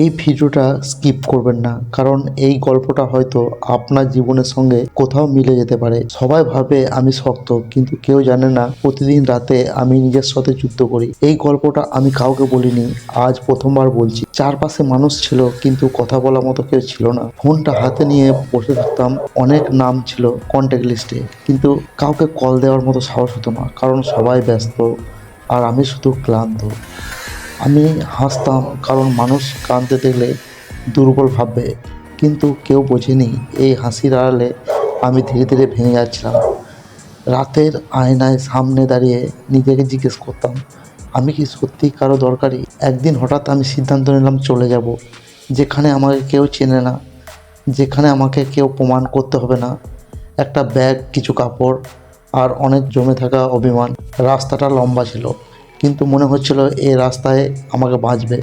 এই ভিডিওটা স্কিপ করবেন না, কারণ এই গল্পটা হয়তো আপনার জীবনের সঙ্গে কোথাও মিলে যেতে পারে। সবাই ভাবে আমি শক্ত, কিন্তু কেউ জানে না প্রতিদিন রাতে আমি নিজের সাথে যুদ্ধ করি। এই গল্পটা আমি কাউকে বলিনি, আজ প্রথমবার বলছি। চারপাশে মানুষ ছিল, কিন্তু কথা বলার মতো কেউ ছিল না। ফোনটা হাতে নিয়ে বসে থাকতাম, অনেক নাম ছিল কন্ট্যাক্ট লিস্টে কিন্তু কাউকে কল দেওয়ার মতো সাহস হতো না, কারণ সবাই ব্যস্ত, আর আমি শুধু ক্লান্ত। আমি হাসতাম, কারণ মানুষ কাঁদতে দেখলে দুর্বল ভাববে। কিন্তু কেউ বোঝেনি, এই হাসির আড়ালে আমি ধীরে ধীরে ভেঙে যাচ্ছিলাম। রাতের আয়নায় সামনে দাঁড়িয়ে নিজেকে জিজ্ঞেস করতাম, আমি কি সত্যি কারও দরকারি? একদিন হঠাৎ আমি সিদ্ধান্ত নিলাম চলে যাব, যেখানে আমাকে কেউ চেনে না, যেখানে আমাকে কেউ প্রমাণ করতে হবে না। একটা ব্যাগ, কিছু কাপড়, আর অনেক জমে থাকা অভিমান। রাস্তাটা লম্বা ছিল কিন্তু মনে হচ্ছিল এই রাস্তায় আমাকে বাঁচবে।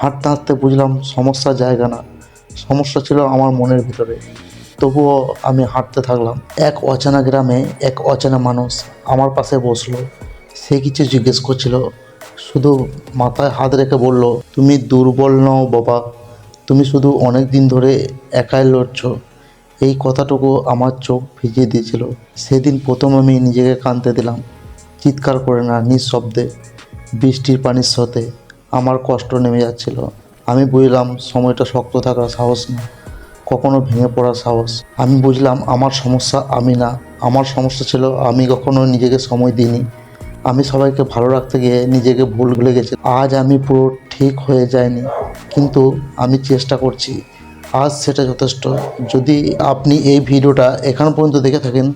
হাঁটতে হাঁটতে বুঝলাম সমস্যা জায়গা না, সমস্যা ছিল আমার মনের ভিতরে। তবুও আমি হাঁটতে থাকলাম। এক অচেনা গ্রামে এক অচেনা মানুষ আমার পাশে বসল। সে কিছু জিজ্ঞেস করছিল। শুধু মাথায় হাত রেখে বলল, তুমি দুর্বল নও বাবা। তুমি শুধু অনেক দিন ধরে একাই লড়ছ। এই কথাটুকু আমার চোখ ভিজিয়ে দিয়েছিল। সেদিন প্রথম আমি নিজেকে কাঁদতে দিলাম। চিৎকার করে না, নিঃশব্দে। বৃষ্টির পানির সাথে আমার কষ্ট নেমে যাচ্ছিল। আমি বুঝলাম সময়টা শক্ত থাকার সাহস না কখনো ভেঙে পড়ার সাহস। আমি বুঝলাম আমার সমস্যা আমি না। আমার সমস্যা ছিল আমি কখনো নিজেকে সময় দিইনি। আমি সবাইকে ভালো রাখতে গিয়ে নিজেকে ভুল ভুলে গেছি। আজ আমি পুরো ঠিক হয়ে যায়নি কিন্তু আমি চেষ্টা করছি। আজ সেটা যথেষ্ট। যদি আপনি এই ভিডিওটা এখান পর্যন্ত দেখে থাকেন,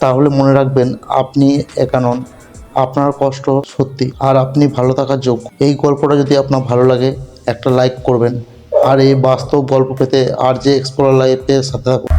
তাহলে মনে রাখবেন আপনি একা নন। আপনার কষ্ট সত্যি আর আপনি ভালো থাকার যোগ্য। এই গল্পটা যদি আপনার ভালো লাগে, একটা লাইক করবেন। আর এই বাস্তব গল্প পেতে আর যে এক্সপ্লোর লাইফের সাথে থাকুন।